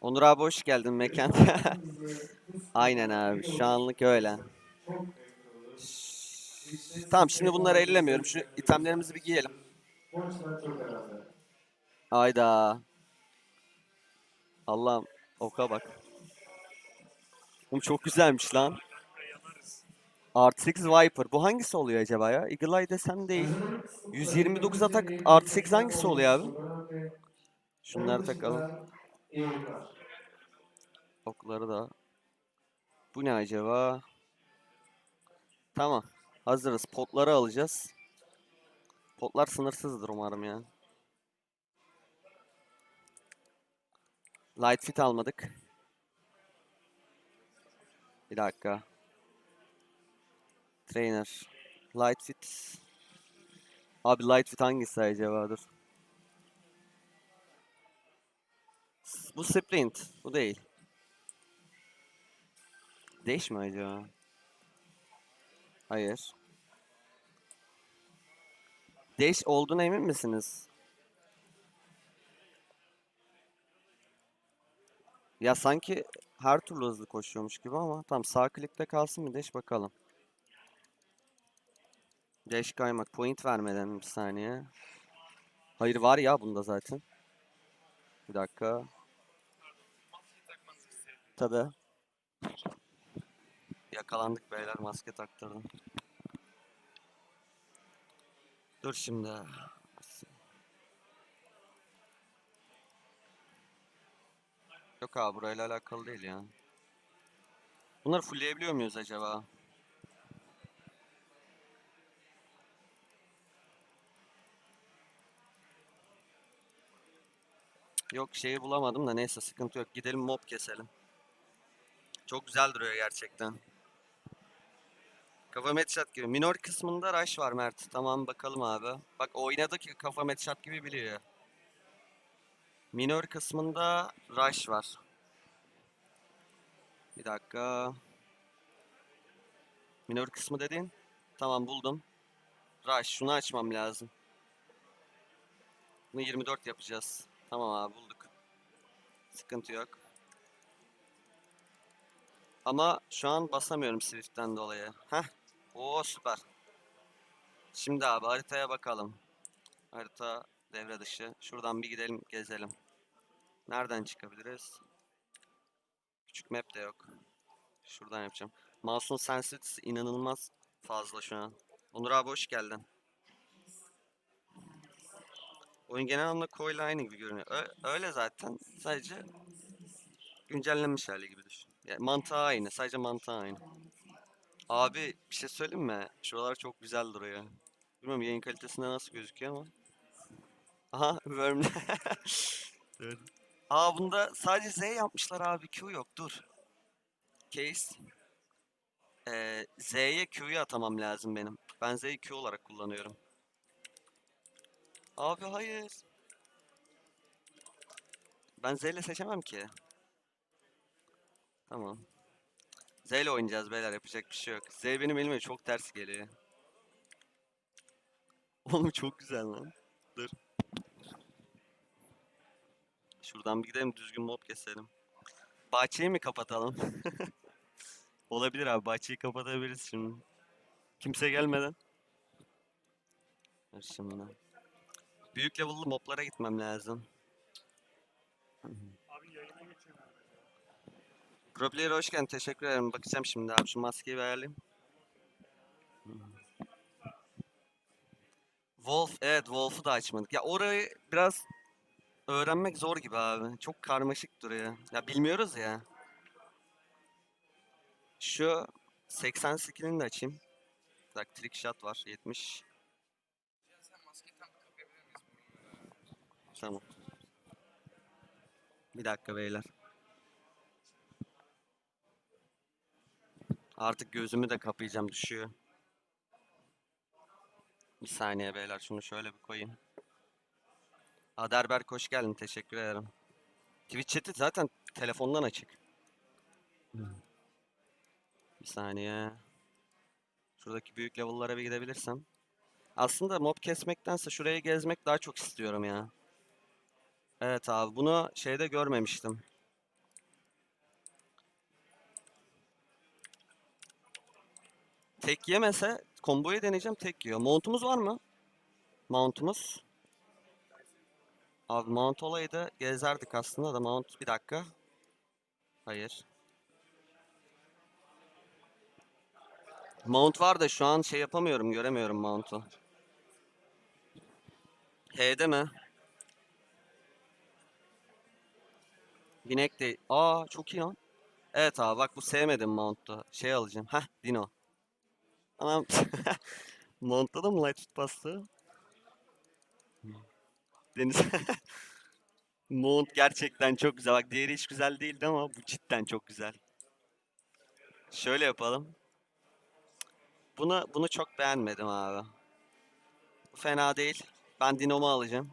Onur abi hoş geldin mekanda. Aynen abi şu anlık öyle. Tamam şimdi bunları ellemiyorum. Şu itemlerimizi bir giyelim. Ayda. Allah'ım oka bak. Oğlum çok güzelmiş lan. Artı 8 Viper. Bu hangisi oluyor acaba ya? Eagle Eye desem değil. 129 atak artı 8 hangisi oluyor abi? Şunları takalım. Okları da. Bu ne acaba? Tamam. Hazırız. Potları alacağız. Potlar sınırsızdır umarım ya. Light fit almadık. Bir dakika. Trainer. Light fit. Abi light fit hangisi acaba? Dur. Bu sprint. Bu değil. Değiş mi acaba? Hayır. Değiş olduğuna emin misiniz? Ya sanki her türlü hızlı koşuyormuş gibi ama tamam sağ klikte kalsın bir deş bakalım. Deş kaymak point vermeden bir saniye. Hayır var ya bunda zaten. Bir dakika. Tabi. Yakalandık beyler maske taktırdım. Dur şimdi. Yok abi burayla alakalı değil ya. Bunları fullleyebiliyor muyuz acaba? Yok şeyi bulamadım da neyse sıkıntı yok. Gidelim mob keselim. Çok güzel duruyor gerçekten. Kafa headshot gibi. Minor kısmında rush var Mert. Tamam bakalım abi. Bak oynadı ki kafa headshot gibi biliyor. Minor kısmında rush var. Bir dakika. Minor kısmı dedin. Tamam buldum. Rush şunu açmam lazım. Bunu 24 yapacağız. Tamam abi bulduk. Sıkıntı yok. Ama şu an basamıyorum Swift'ten dolayı. Heh. Oo süper. Şimdi abi haritaya bakalım. Harita devre dışı. Şuradan bir gidelim gezelim. Nereden çıkabiliriz? Küçük map de yok. Şuradan yapacağım. Mouse'un sensitivity'si inanılmaz fazla şu an. Onur abi hoş geldin. Oyun genel anlamda Ko'yla aynı gibi görünüyor. Ö- öyle zaten. Sadece güncellenmiş hali gibi düşün. Yani mantığı aynı. Sadece mantığı aynı. Abi bir şey söyleyeyim mi? Şuralar çok güzel duruyor. Bilmiyorum yayın kalitesinde nasıl gözüküyor ama. Aha Worm. Evet. Aa bunda sadece Z yapmışlar abi. Q yok. Dur. Case. Ee, Z'ye Q'yu atamam lazım benim. Ben Z'yi Q olarak kullanıyorum. Abi hayır. Ben Z ile seçemem ki. Tamam. Z ile oynayacağız beyler yapacak bir şey yok. Z benim elime çok ters geliyor. Oğlum çok güzel lan. Dur. Şuradan bir gidelim düzgün mob keselim. Bahçeyi mi kapatalım? Olabilir abi bahçeyi kapatabiliriz şimdi. Kimse gelmeden. Dur şimdi. Büyük level'lı moblara gitmem lazım. Abi yayına geçiyorum. Pro player hoş geldin. Teşekkür ederim. Bakacağım şimdi abi. Şu maskeyi bir ayarlayayım. Wolf. Evet Wolf'u da açmadık. Ya orayı biraz öğrenmek zor gibi abi. Çok karmaşık duruyor. Ya bilmiyoruz ya. Şu 80 skill'ini de açayım. Bak trick shot var 70. Tamam. Bir dakika beyler. Artık gözümü de kapayacağım düşüyor. Bir saniye beyler şunu şöyle bir koyayım. Aderberk hoş geldin teşekkür ederim. Twitch chat'i zaten telefondan açık. Bir saniye. Şuradaki büyük level'lara bir gidebilirsem. Aslında mob kesmektense şurayı gezmek daha çok istiyorum ya. Evet abi bunu şeyde görmemiştim. Tek yemese komboyu deneyeceğim tek yiyor. Mount'umuz var mı? Mount'umuz. Abi mount olaydı gezerdik aslında da mount bir dakika. Hayır. Mount var da şu an şey yapamıyorum göremiyorum mount'u. H'de mi? Binek de. Aa çok iyi lan. Evet abi bak bu sevmedim mount'u. Şey alacağım. Heh Dino. Anam. Mount'ta da mı light foot bastı? Deniz. Mount gerçekten çok güzel. Bak diğeri hiç güzel değildi ama bu cidden çok güzel. Şöyle yapalım. Bunu bunu çok beğenmedim abi. Bu fena değil. Ben Dino'mu alacağım.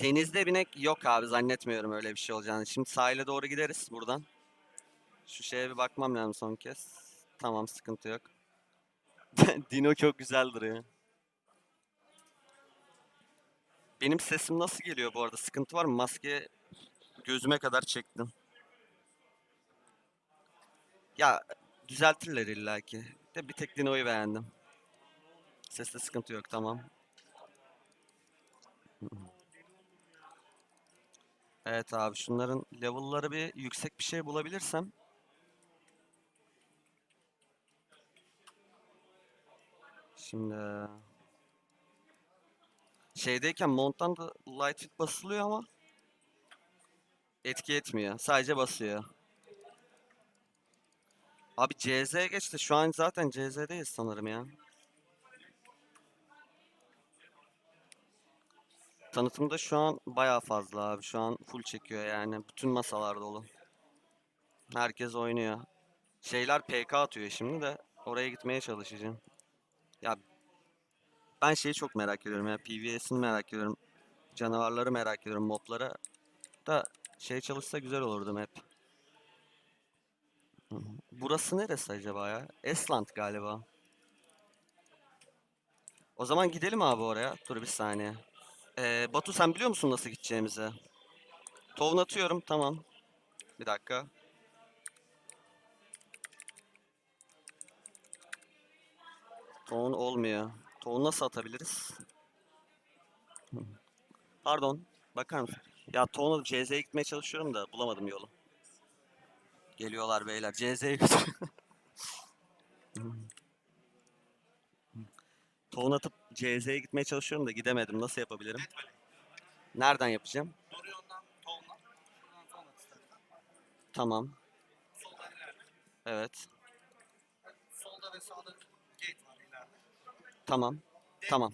Denizde binek yok abi zannetmiyorum öyle bir şey olacağını. Şimdi sahile doğru gideriz buradan. Şu şeye bir bakmam lazım son kez. Tamam sıkıntı yok. Dino çok güzel duruyor. Benim sesim nasıl geliyor bu arada? Sıkıntı var mı? Maske gözüme kadar çektim. Ya düzeltirler illaki. De bir tek Dino'yu beğendim. Seste sıkıntı yok tamam. Evet abi şunların level'ları bir yüksek bir şey bulabilirsem. Şimdi şeydeyken monttan da light fit basılıyor ama etki etmiyor. Sadece basıyor. Abi CZ'ye geçti. Şu an zaten CZ'deyiz sanırım ya. Tanıtımda şu an bayağı fazla abi. Şu an full çekiyor yani. Bütün masalar dolu. Herkes oynuyor. Şeyler PK atıyor şimdi de oraya gitmeye çalışacağım. Ya ben şeyi çok merak ediyorum ya. PvS'ini merak ediyorum. Canavarları merak ediyorum. Moblara da şey çalışsa güzel olurdu map. Hı hı. Burası neresi acaba ya? Esland galiba. O zaman gidelim abi oraya. Dur bir saniye. Ee, Batu sen biliyor musun nasıl gideceğimizi? Tohum atıyorum tamam. Bir dakika. Tohum olmuyor. Tohum nasıl atabiliriz? Pardon. Bakar mısın? Ya tohumla CZ'ye gitmeye çalışıyorum da bulamadım yolu. Geliyorlar beyler. CZ'ye. Tohum atıp CZ'ye gitmeye çalışıyorum da gidemedim. Nasıl yapabilirim? Nereden yapacağım? Tamam. Evet. Solda ve sağda gate var ileride. Tamam. Tamam.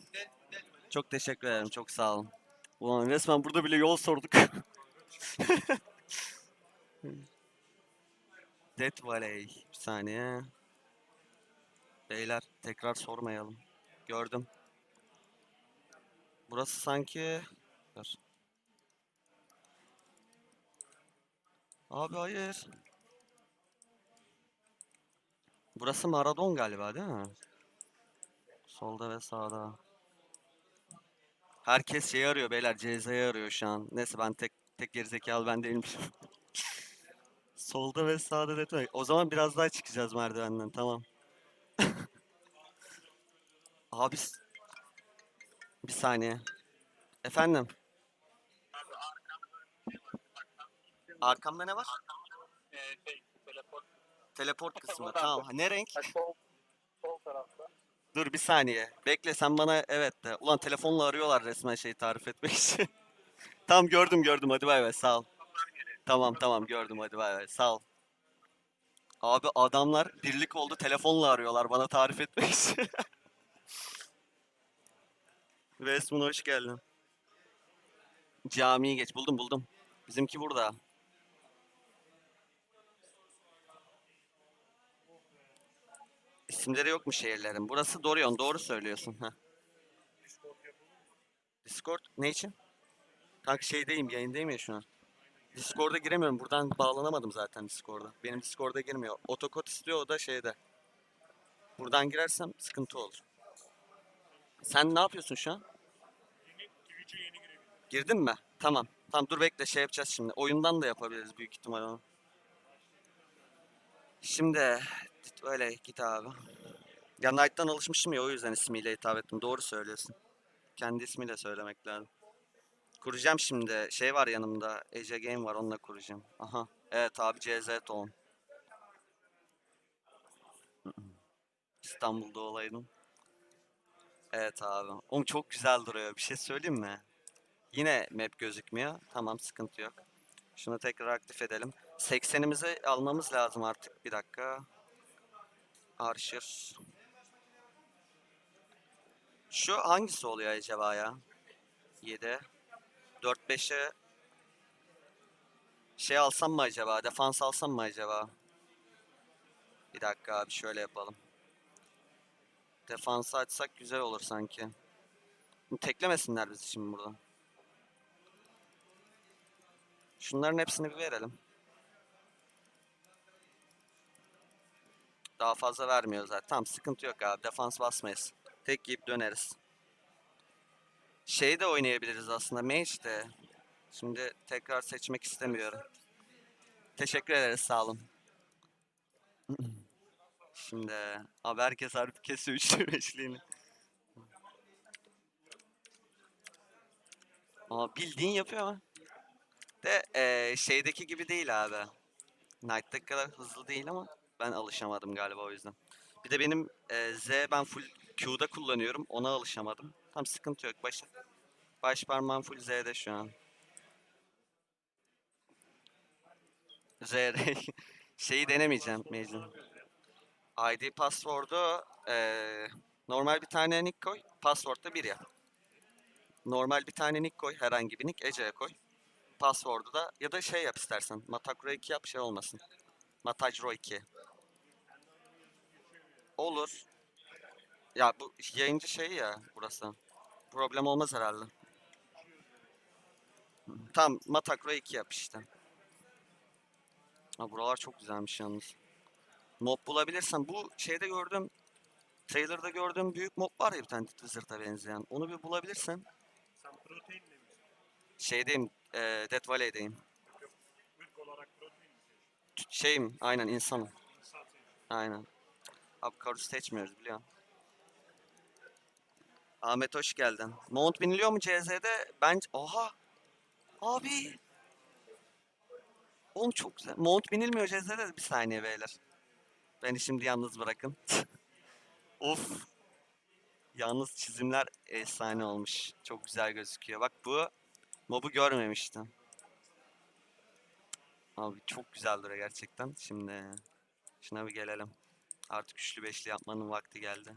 Çok teşekkür ederim. Çok sağ olun. Ulan resmen burada bile yol sorduk. Death Valley. Bir saniye. Beyler tekrar sormayalım. Gördüm. Burası sanki... Dur. Abi hayır. Burası Maradon galiba değil mi? Solda ve sağda. Herkes şeyi arıyor beyler. CZ'yi arıyor şu an. Neyse ben tek tek gerizekalı ben değilmişim. Solda ve sağda detay. O zaman biraz daha çıkacağız merdivenden. Tamam. Abi bir saniye. Efendim. Arkamda ne var? Ee, şey, teleport. Teleport kısmı. Tamam. Ne renk? Dur bir saniye. Bekle sen bana evet de. Ulan telefonla arıyorlar resmen şeyi tarif etmek için. tamam gördüm gördüm. Hadi bay bay. Sağ ol. Tamam tamam gördüm. Hadi bay bay. Sağ ol. Abi adamlar birlik oldu telefonla arıyorlar bana tarif etmek için. Resmun hoş geldin. Camiyi geç. Buldum buldum. Bizimki burada. İsimleri yok mu şehirlerin? Burası Dorion. Doğru söylüyorsun. Heh. Discord ne için? Kanka şeydeyim, yayındayım ya şu an. Discord'a giremiyorum. Buradan bağlanamadım zaten Discord'a. Benim Discord'a girmiyor. Otokod istiyor o da şeyde. Buradan girersem sıkıntı olur. Sen ne yapıyorsun şu an? Girdin mi? Tamam. Tamam dur bekle şey yapacağız şimdi. Oyundan da yapabiliriz büyük ihtimal onu. Şimdi böyle git abi. Ya Knight'tan alışmışım ya o yüzden ismiyle hitap ettim. Doğru söylüyorsun. Kendi ismiyle söylemek lazım. Kuracağım şimdi. Şey var yanımda. Ece Game var onunla kuracağım. Aha. Evet abi CZ Town. İstanbul'da olaydım. Evet abi. Oğlum çok güzel duruyor. Bir şey söyleyeyim mi? Yine map gözükmüyor. Tamam sıkıntı yok. Şunu tekrar aktif edelim. 80'imizi almamız lazım artık. Bir dakika. Archer. Şu hangisi oluyor acaba ya? 7. 4-5'e şey alsam mı acaba? Defans alsam mı acaba? Bir dakika abi şöyle yapalım. Defansı açsak güzel olur sanki. Teklemesinler bizi şimdi buradan. Şunların hepsini bir verelim. Daha fazla vermiyor zaten. Tamam sıkıntı yok abi. Defans basmayız. Tek yiyip döneriz. Şey de oynayabiliriz aslında. Mage de. Şimdi tekrar seçmek istemiyorum. Teşekkür ederiz sağ olun. Şimdi abi herkes harbi kesiyor üçlü beşliğini. Aa bildiğin yapıyor ama. De eee, şeydeki gibi değil abi. Knight'taki kadar hızlı değil ama ben alışamadım galiba o yüzden. Bir de benim eee, Z ben full Q'da kullanıyorum. Ona alışamadım. Tam sıkıntı yok. Baş, baş parmağım full Z'de şu an. Z'de. Şeyi denemeyeceğim Mecnun. ID password'u eee, normal bir tane nick koy. Password'da bir yap. Normal bir tane nick koy. Herhangi bir nick. Ece'ye koy. Password'u da ya da şey yap istersen. Matakro 2 yap şey olmasın. Matajro 2. Olur. Ya bu yayıncı şey ya burası. Problem olmaz herhalde. Tamam Matakro 2 yap işte. Ha, buralar çok güzelmiş yalnız. Mob bulabilirsem bu şeyde gördüğüm trailer'da gördüğüm büyük mob var ya bir tane Wizard'a benzeyen. Onu bir bulabilirsen. Sen protein mi misin? Şeydeyim, e, Death Valley'deyim. Ülk olarak protein mi? Şeyim, aynen insanım. İnsan. Aynen. Abi Karus seçmiyoruz biliyorum. Ahmet hoş geldin. Mount biniliyor mu CZ'de? Bence... Oha! Abi! Oğlum çok güzel. Mount binilmiyor CZ'de de bir saniye beyler. Beni şimdi yalnız bırakın. of! Yalnız çizimler efsane olmuş. Çok güzel gözüküyor. Bak bu mobu görmemiştim. Abi çok güzel duruyor gerçekten. Şimdi şuna bir gelelim. Artık üçlü beşli yapmanın vakti geldi.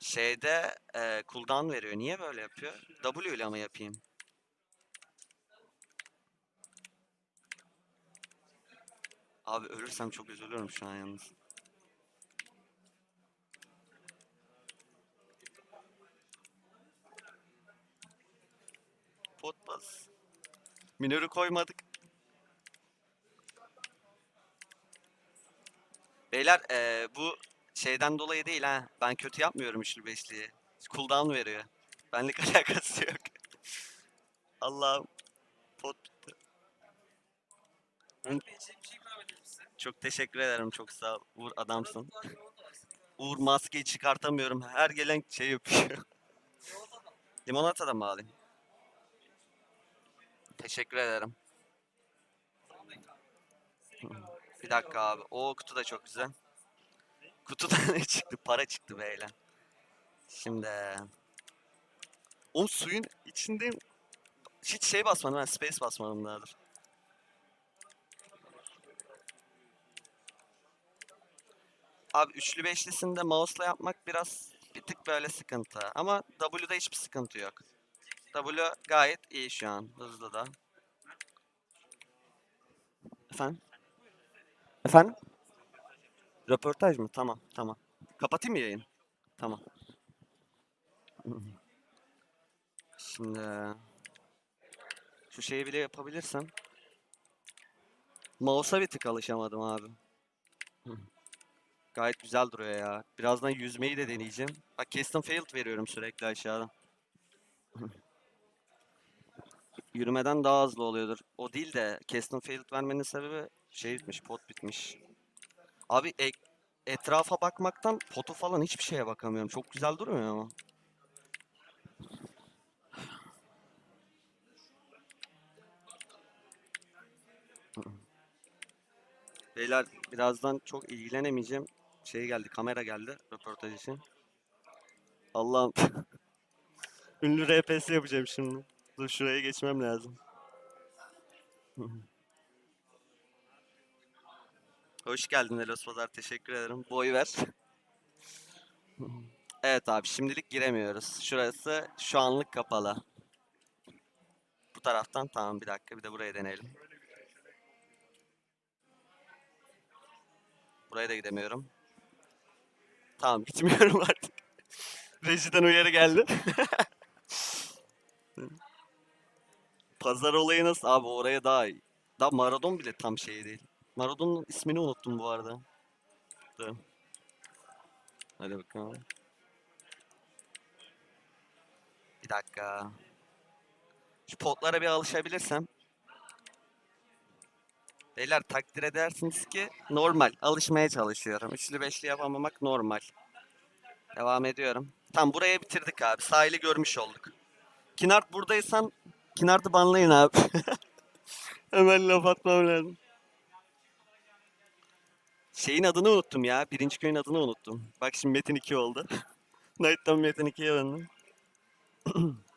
Şeyde e, cooldown veriyor. Niye böyle yapıyor? W ile mi yapayım? Abi ölürsem çok üzülürüm şu an yalnız. Pot bas. Minörü koymadık. Beyler eee, bu şeyden dolayı değil ha. Ben kötü yapmıyorum üçlü beşliyi. Cooldown veriyor. Benlik alakası yok. Allah'ım. Pot bitti. Çok teşekkür ederim. Çok sağ ol. Uğur adamsın. Uğur maskeyi çıkartamıyorum. Her gelen şey yapıyor. Limonata da. Mı alayım? Teşekkür ederim. İkram. Bir dakika abi. O kutu da çok güzel. Kutuda ne çıktı? Para çıktı beyler. Şimdi. O suyun içinde hiç şey basmadım ben space basmadım daha. Abi üçlü beşlisinde mouse'la yapmak biraz bir tık böyle sıkıntı. Ama W'da hiçbir sıkıntı yok. W gayet iyi şu an. Hızlı da. Efendim? Efendim? Röportaj mı? Tamam, tamam. Kapatayım mı yayın? Tamam. Şimdi şu şeyi bile yapabilirsem. Mouse'a bir tık alışamadım abi. Gayet güzel duruyor ya. Birazdan yüzmeyi de deneyeceğim. Bak custom failed veriyorum sürekli aşağıdan. yürümeden daha hızlı oluyordur. O değil de Keston Field vermenin sebebi şey bitmiş, pot bitmiş. Abi e- etrafa bakmaktan potu falan hiçbir şeye bakamıyorum. Çok güzel durmuyor ama. Beyler birazdan çok ilgilenemeyeceğim. Şey geldi, kamera geldi röportaj için. Allah'ım. Ünlü RPS yapacağım şimdi. Dur şuraya geçmem lazım. Hoş geldin Elos Pazar. Teşekkür ederim. Boy ver. Evet abi şimdilik giremiyoruz. Şurası şu anlık kapalı. Bu taraftan tamam bir dakika bir de buraya deneyelim. Buraya da gidemiyorum. Tamam gitmiyorum artık. Rejiden uyarı geldi. Pazar olayı nasıl? Abi oraya daha iyi. Daha Maradon bile tam şey değil. Maradon'un ismini unuttum bu arada. Dur. Hadi bakalım. Bir dakika. Şu potlara bir alışabilirsem. Beyler takdir edersiniz ki normal. Alışmaya çalışıyorum. Üçlü beşli yapamamak normal. Devam ediyorum. Tam buraya bitirdik abi. Sahili görmüş olduk. Kinart buradaysan Kinart'ı banlayın abi. Hemen laf atmam lazım. Şeyin adını unuttum ya. Birinci köyün adını unuttum. Bak şimdi Metin 2 oldu. Knight'tan Metin 2'ye döndüm.